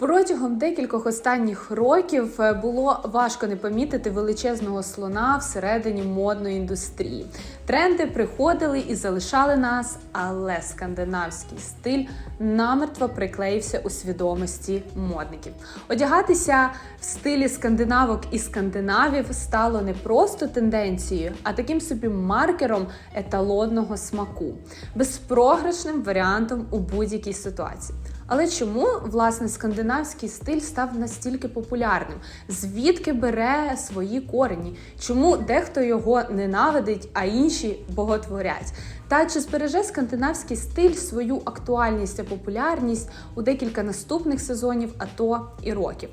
Протягом декількох останніх років е, було важко не помітити величезного слона всередині модної індустрії. Тренди приходили і залишали нас, але скандинавський стиль намертво приклеївся у свідомості модників. Одягатися в стилі скандинавок і скандинавів стало не просто тенденцією, а таким собі маркером еталонного смаку, безпрограшним варіантом у будь-якій ситуації. Але чому власне скандинавський стиль став настільки популярним? Звідки бере свої корені? Чому дехто його ненавидить, а інші боготворять? Та чи збереже скандинавський стиль свою актуальність та популярність у декілька наступних сезонів, а то і років?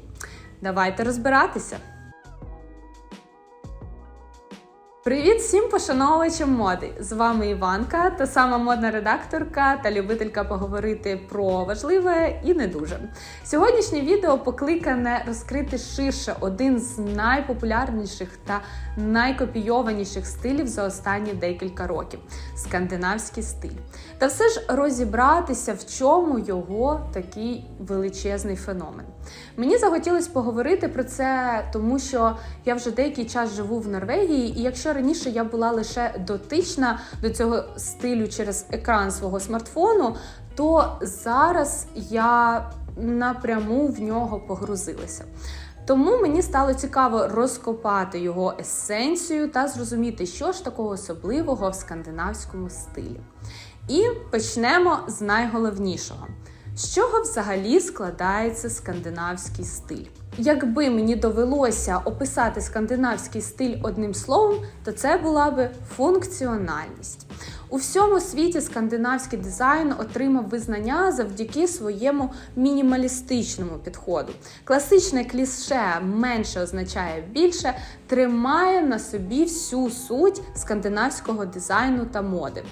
Давайте розбиратися. Привіт всім пошановувачам моди! З вами Іванка, та сама модна редакторка та любителька поговорити про важливе і не дуже. Сьогоднішнє відео покликане розкрити ширше один з найпопулярніших та найкопійованіших стилів за останні декілька років скандинавський стиль. Та все ж розібратися, в чому його такий величезний феномен. Мені захотілося поговорити про це, тому що я вже деякий час живу в Норвегії, і якщо раніше я була лише дотична до цього стилю через екран свого смартфону, то зараз я напряму в нього погрузилася. Тому мені стало цікаво розкопати його есенцію та зрозуміти, що ж такого особливого в скандинавському стилі. І почнемо з найголовнішого. З чого взагалі складається скандинавський стиль? Якби мені довелося описати скандинавський стиль одним словом, то це була би функціональність. У всьому світі скандинавський дизайн отримав визнання завдяки своєму мінімалістичному підходу. Класичне кліше менше означає більше, тримає на собі всю суть скандинавського дизайну та моди.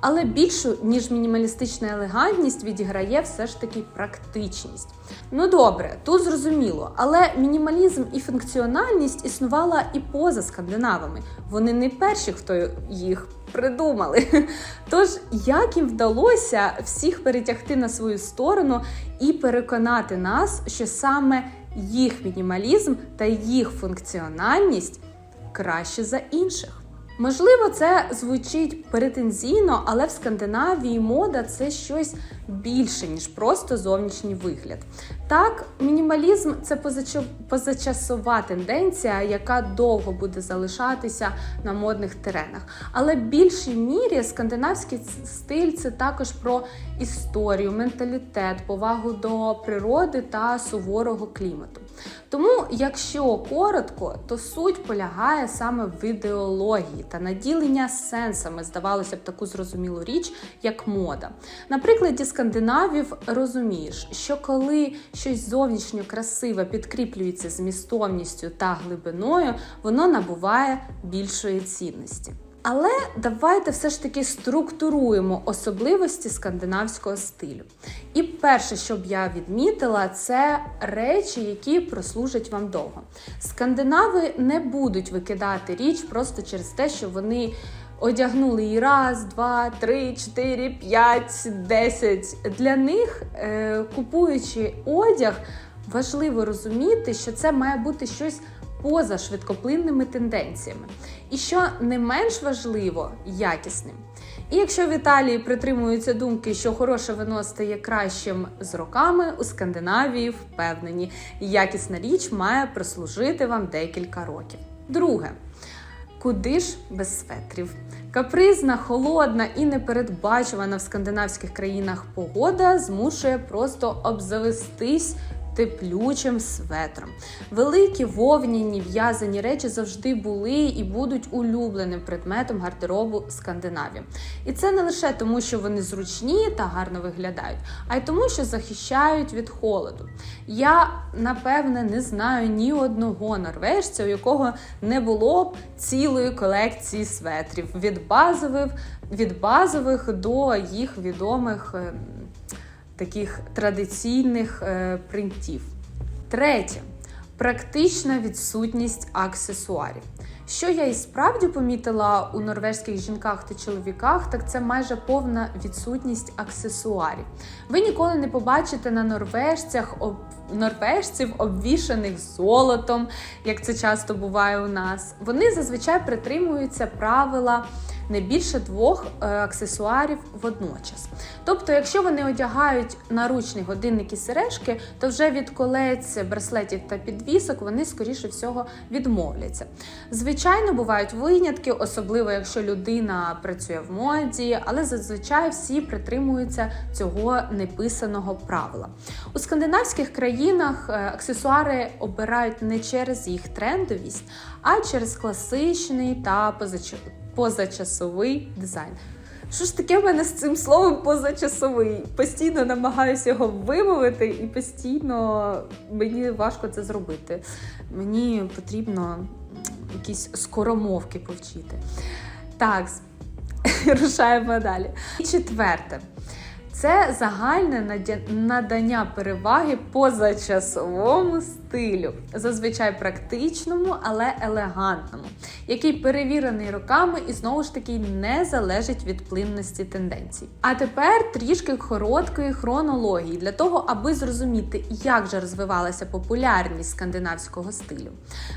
Але більшу, ніж мінімалістична елегантність, відіграє все ж таки практичність. Ну добре, тут зрозуміло, але мінімалізм і функціональність існувала і поза скандинавами. Вони не перші, хто їх придумали. Тож, як їм вдалося всіх перетягти на свою сторону і переконати нас, що саме їх мінімалізм та їх функціональність краще за інших? Можливо, це звучить претензійно, але в Скандинавії мода це щось більше, ніж просто зовнішній вигляд. Так, мінімалізм це позачасова тенденція, яка довго буде залишатися на модних теренах. Але в більшій мірі скандинавський стиль це також про історію, менталітет, повагу до природи та суворого клімату. Тому, якщо коротко, то суть полягає саме в ідеології та наділення сенсами, здавалося б, таку зрозумілу річ, як мода. На прикладі скандинавів розумієш, що коли щось зовнішньо красиве підкріплюється змістовністю та глибиною, воно набуває більшої цінності. Але давайте все ж таки структуруємо особливості скандинавського стилю. І перше, що б я відмітила, це речі, які прослужать вам довго. Скандинави не будуть викидати річ просто через те, що вони одягнули її раз, два, три, чотири, п'ять, десять. Для них, е, купуючи одяг, важливо розуміти, що це має бути щось поза швидкоплинними тенденціями. І що не менш важливо, якісним. І якщо в Італії притримуються думки, що хороше вино стає кращим з роками, у Скандинавії впевнені, якісна річ має прослужити вам декілька років. Друге. Куди ж без светрів? Капризна, холодна і непередбачувана в скандинавських країнах погода змушує просто обзавестись теплючим светром. Великі вовняні в'язані речі завжди були і будуть улюбленим предметом гардеробу Скандинавії. І це не лише тому, що вони зручні та гарно виглядають, а й тому, що захищають від холоду. Я напевне не знаю ні одного норвежця, у якого не було б цілої колекції светрів від базових, від базових до їх відомих. Таких традиційних е, принтів. Третє практична відсутність аксесуарів. Що я і справді помітила у норвезьких жінках та чоловіках, так це майже повна відсутність аксесуарів. Ви ніколи не побачите на норвежцях норвежців, обвішаних золотом, як це часто буває у нас. Вони зазвичай притримуються правила не більше двох е, аксесуарів водночас. Тобто, якщо вони одягають наручний годинник і сережки, то вже від колець, браслетів та підвісок вони, скоріше всього, відмовляться. Бувають винятки, особливо якщо людина працює в моді, але зазвичай всі притримуються цього неписаного правила. У скандинавських країнах е, аксесуари обирають не через їх трендовість, а через класичний та позач... позачасовий дизайн. Що ж таке в мене з цим словом позачасовий? Постійно намагаюся його вимовити, і постійно мені важко це зробити. Мені потрібно якісь скоромовки повчити. Так, рушаємо далі. І четверте. Це загальне надання переваги позачасовому стилю, зазвичай практичному, але елегантному, який перевірений роками і знову ж таки не залежить від плинності тенденцій. А тепер трішки короткої хронології для того, аби зрозуміти, як же розвивалася популярність скандинавського стилю.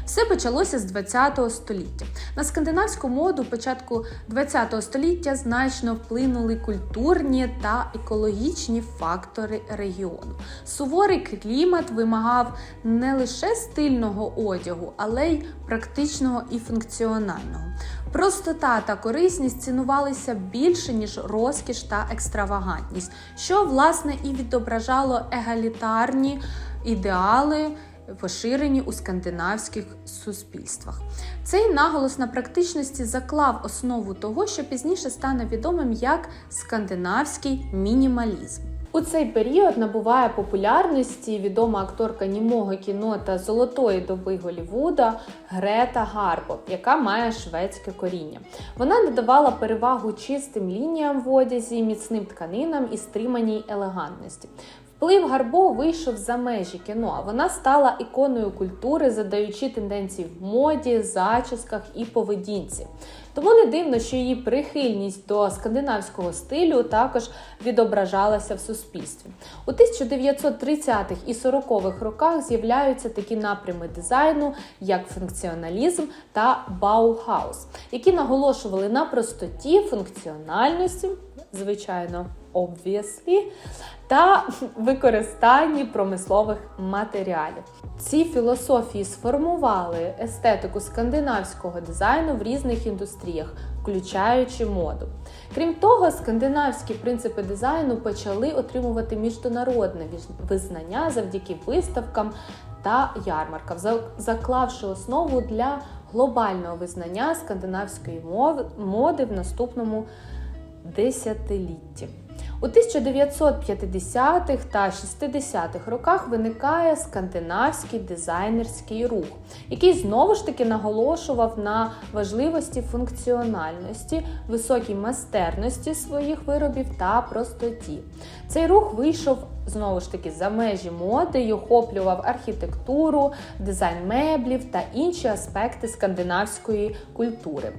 Все почалося з 20 століття. На скандинавську моду початку 20 століття значно вплинули культурні та екологічні фактори регіону. Суворий клімат вимагав не лише стильного одягу, але й практичного і функціонального. Простота та корисність цінувалися більше, ніж розкіш та екстравагантність, що власне і відображало егалітарні ідеали. Поширені у скандинавських суспільствах. Цей наголос на практичності заклав основу того, що пізніше стане відомим як скандинавський мінімалізм. У цей період набуває популярності відома акторка німого кіно та золотої доби Голівуда Грета Гарбо, яка має шведське коріння. Вона надавала перевагу чистим лініям в одязі, міцним тканинам і стриманій елегантності. Вплив Гарбо вийшов за межі кіно. а Вона стала іконою культури, задаючи тенденції в моді, зачісках і поведінці. Тому не дивно, що її прихильність до скандинавського стилю також відображалася в суспільстві. У 1930-х і 40-х роках з'являються такі напрями дизайну, як функціоналізм та Баухаус, які наголошували на простоті, функціональності, звичайно, obviously, та використанні промислових матеріалів. Ці філософії сформували естетику скандинавського дизайну в різних індустріях, включаючи моду. Крім того, скандинавські принципи дизайну почали отримувати міжнародне визнання завдяки виставкам та ярмаркам, заклавши основу для глобального визнання скандинавської моди в наступному десятилітті. У 1950-х та 60-х роках виникає скандинавський дизайнерський рух, який знову ж таки наголошував на важливості функціональності, високій майстерності своїх виробів та простоті. Цей рух вийшов знову ж таки за межі моди і охоплював архітектуру, дизайн меблів та інші аспекти скандинавської культури.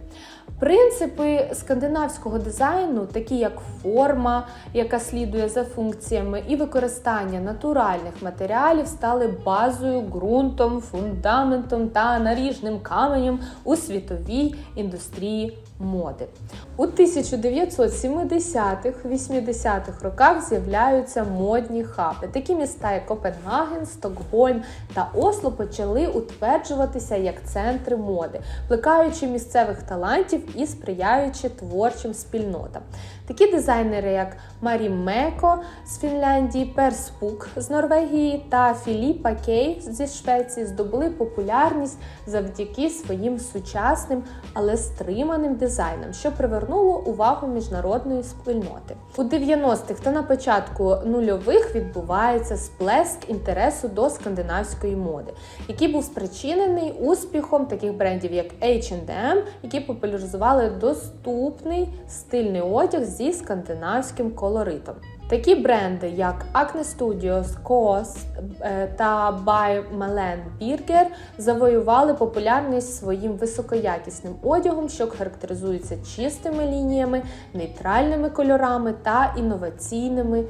Принципи скандинавського дизайну, такі як форма, яка слідує за функціями, і використання натуральних матеріалів, стали базою, ґрунтом, фундаментом та наріжним каменем у світовій індустрії моди. У 1970-80-х роках з'являються модні хаби. Такі міста, як Копенгаген, Стокгольм та Осло почали утверджуватися як центри моди, плекаючи місцевих талантів і сприяючи творчим спільнотам. Такі дизайнери, як Марі Меко з Фінляндії, Перс Пук з Норвегії та Філіппа Кей зі Швеції здобули популярність завдяки своїм сучасним, але стриманим дизайнам, що привернуло увагу міжнародної спільноти. У 90-х та на початку нульових відбувається сплеск інтересу до скандинавської моди, який був спричинений успіхом таких брендів, як H&M, які популяризували доступний стильний одяг зі скандинавським колоритом. Такі бренди, як Acne Studios, COS е, та By Malen Birger завоювали популярність своїм високоякісним одягом, що характеризується чистими лініями, нейтральними кольорами та інноваційними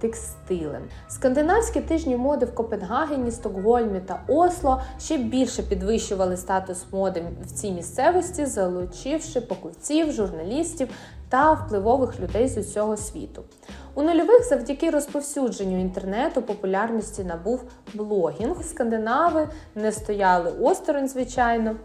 текстилем. Скандинавські тижні моди в Копенгагені, Стокгольмі та Осло ще більше підвищували статус моди в цій місцевості, залучивши покупців, журналістів та впливових людей з усього світу. У нульових завдяки розповсюдженню інтернету популярності набув блогінг. Скандинави не стояли осторонь, звичайно.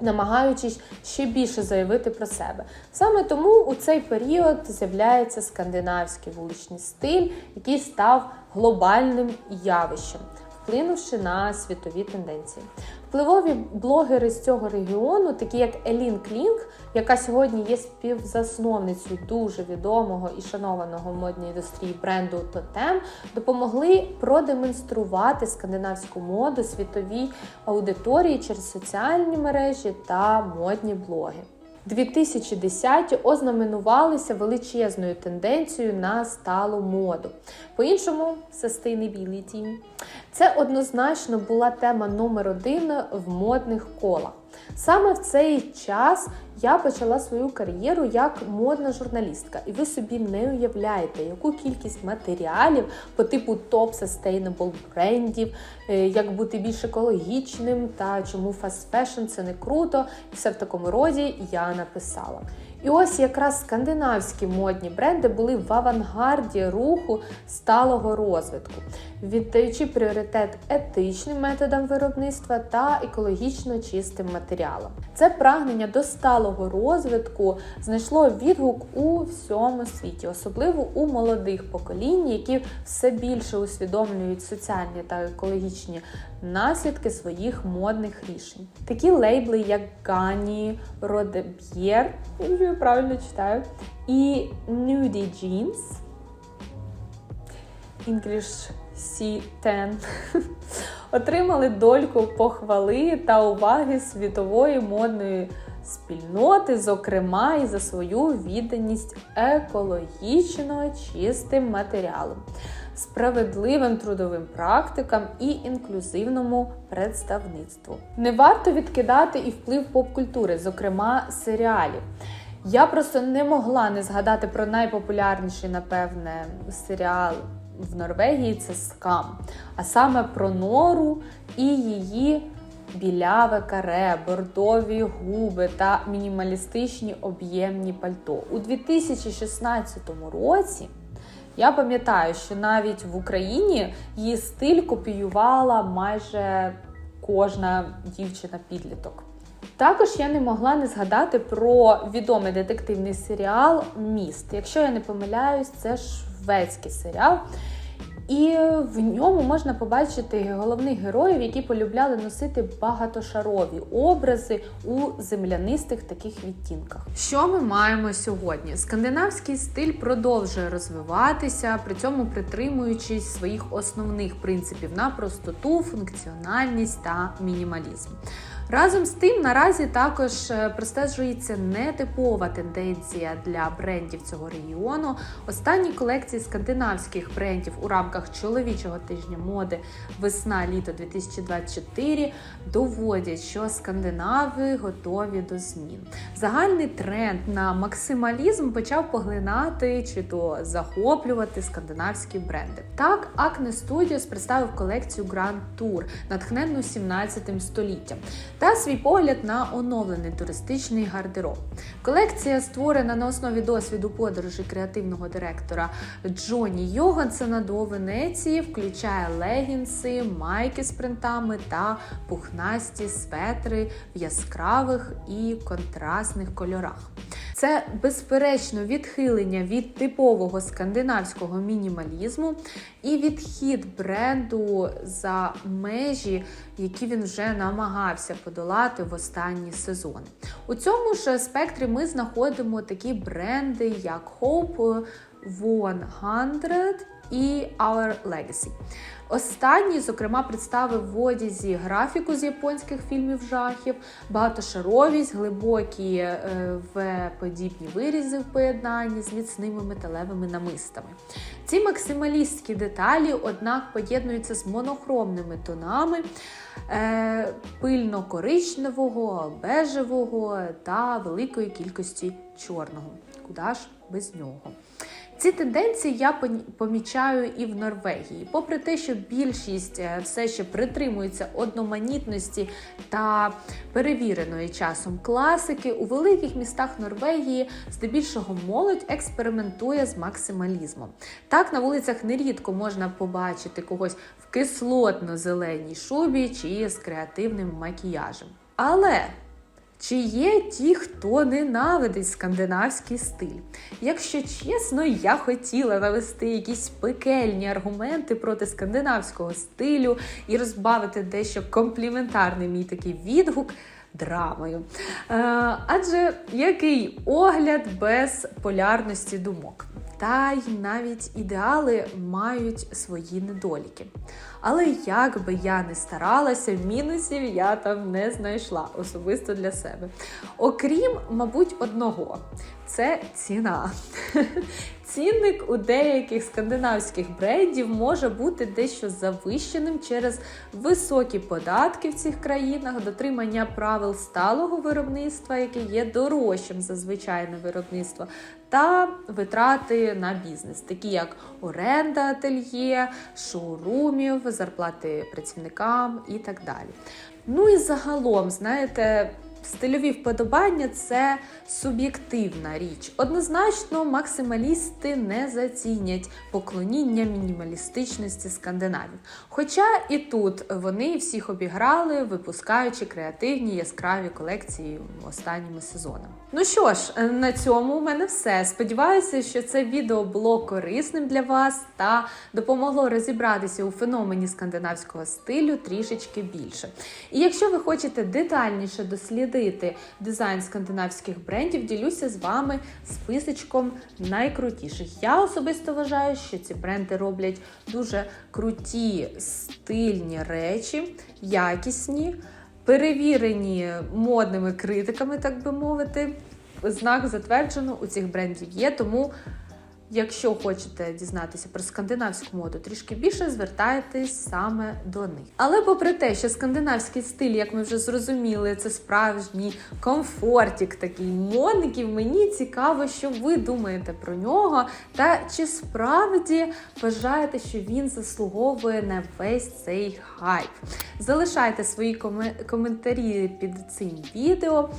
Намагаючись ще більше заявити про себе. Саме тому у цей період з'являється скандинавський вуличний стиль, який став глобальним явищем, вплинувши на світові тенденції. Впливові блогери з цього регіону, такі як Елін Клінк, яка сьогодні є співзасновницею дуже відомого і шанованого в модній індустрії бренду Totem, допомогли продемонструвати скандинавську моду світовій аудиторії через соціальні мережі та модні блоги. 2010 ознаменувалися величезною тенденцією на сталу моду. По-іншому, sustainability. Це однозначно була тема номер один в модних колах. Саме в цей час я почала свою кар'єру як модна журналістка, і ви собі не уявляєте, яку кількість матеріалів по типу топ sustainable брендів, е, як бути більш екологічним та чому fashion це не круто, і все в такому роді я написала. І ось якраз скандинавські модні бренди були в авангарді руху сталого розвитку, віддаючи пріоритет етичним методам виробництва та екологічно чистим матеріалам. Це прагнення до сталого розвитку знайшло відгук у всьому світі, особливо у молодих поколінь, які все більше усвідомлюють соціальні та екологічні наслідки своїх модних рішень. Такі лейбли, як Гані, Родеб'єр, якщо правильно читаю, і Nudie Jeans, English C10, отримали дольку похвали та уваги світової модної спільноти, зокрема і за свою відданість екологічно чистим матеріалам, справедливим трудовим практикам і інклюзивному представництву. Не варто відкидати і вплив поп-культури, зокрема серіалів. Я просто не могла не згадати про найпопулярніший, напевне, серіал в Норвегії це скам, а саме про нору і її біляве каре, бордові губи та мінімалістичні об'ємні пальто. У 2016 році я пам'ятаю, що навіть в Україні її стиль копіювала майже кожна дівчина-підліток. Також я не могла не згадати про відомий детективний серіал Міст. Якщо я не помиляюсь, це шведський серіал. І в ньому можна побачити головних героїв, які полюбляли носити багатошарові образи у землянистих таких відтінках. Що ми маємо сьогодні? Скандинавський стиль продовжує розвиватися, при цьому притримуючись своїх основних принципів на простоту, функціональність та мінімалізм. Разом з тим, наразі також е, простежується нетипова тенденція для брендів цього регіону. Останні колекції скандинавських брендів у рамках чоловічого тижня моди весна-літо 2024 доводять, що скандинави готові до змін. Загальний тренд на максималізм почав поглинати чи то захоплювати скандинавські бренди. Так, Acne Studios представив колекцію Grand Tour, натхненну 17 століттям та свій погляд на оновлений туристичний гардероб. Колекція створена на основі досвіду подорожі креативного директора Джоні Йогансена до Венеції, включає легінси, майки з принтами та пухнасті светри в яскравих і контрастних кольорах. Це безперечно відхилення від типового скандинавського мінімалізму і відхід бренду за межі, які він вже намагався подолати в останні сезони. У цьому ж спектрі ми знаходимо такі бренди, як Hope 100 і Our Legacy. Останній, зокрема, представив в одязі графіку з японських фільмів жахів, багатошаровість, глибокі е, В-подібні вирізи в поєднанні з міцними металевими намистами. Ці максималістські деталі, однак, поєднуються з монохромними тонами е, пильно-коричневого, бежевого та великої кількості чорного. Куди ж без нього? Ці тенденції я помічаю і в Норвегії. Попри те, що більшість е, все ще притримується одноманітності та перевіреної часом класики, у великих містах Норвегії здебільшого молодь експериментує з максималізмом. Так на вулицях нерідко можна побачити когось в кислотно-зеленій шубі чи з креативним макіяжем. Але чи є ті, хто ненавидить скандинавський стиль? Якщо чесно, я хотіла навести якісь пекельні аргументи проти скандинавського стилю і розбавити дещо компліментарний мій такий відгук драмою. Е, адже який огляд без полярності думок? Та й навіть ідеали мають свої недоліки. Але як би я не старалася, мінусів я там не знайшла особисто для себе. Окрім, мабуть, одного це ціна. Цінник у деяких скандинавських брендів може бути дещо завищеним через високі податки в цих країнах, дотримання правил сталого виробництва, яке є дорожчим за звичайне виробництво, та витрати на бізнес, такі як оренда ательє, шоурумів, зарплати працівникам і так далі. Ну і загалом, знаєте. Стильові вподобання це суб'єктивна річ. Однозначно, максималісти не зацінять поклоніння мінімалістичності скандинавів. Хоча і тут вони всіх обіграли, випускаючи креативні яскраві колекції останніми сезонами. Ну що ж, на цьому у мене все. Сподіваюся, що це відео було корисним для вас та допомогло розібратися у феномені скандинавського стилю трішечки більше. І якщо ви хочете детальніше дослідити дизайн скандинавських брендів, ділюся з вами списочком найкрутіших. Я особисто вважаю, що ці бренди роблять дуже круті стильні речі, якісні. Перевірені модними критиками, так би мовити, знак затверджено у цих брендів є. Тому, якщо хочете дізнатися про скандинавську моду трішки більше, звертайтесь саме до них. Але попри те, що скандинавський стиль, як ми вже зрозуміли, це справжній комфортік такий модників, мені цікаво, що ви думаєте про нього, та чи справді вважаєте, що він заслуговує на весь цей хайп. Залишайте свої коме- коментарі під цим відео.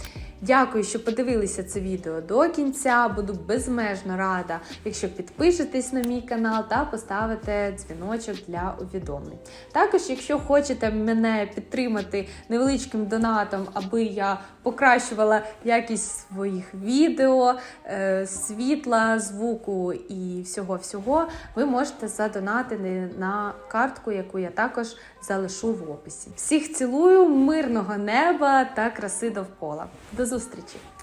Дякую, що подивилися це відео до кінця. Буду безмежно рада, якщо підпишетесь на мій канал та поставите дзвіночок для увідомлень. Також, якщо хочете мене підтримати невеличким донатом, аби я покращувала якість своїх відео, е, світла, звуку і всього-всього, ви можете задонатити на картку, яку я також залишу в описі. Всіх цілую, мирного неба та краси довкола. До зустрічі!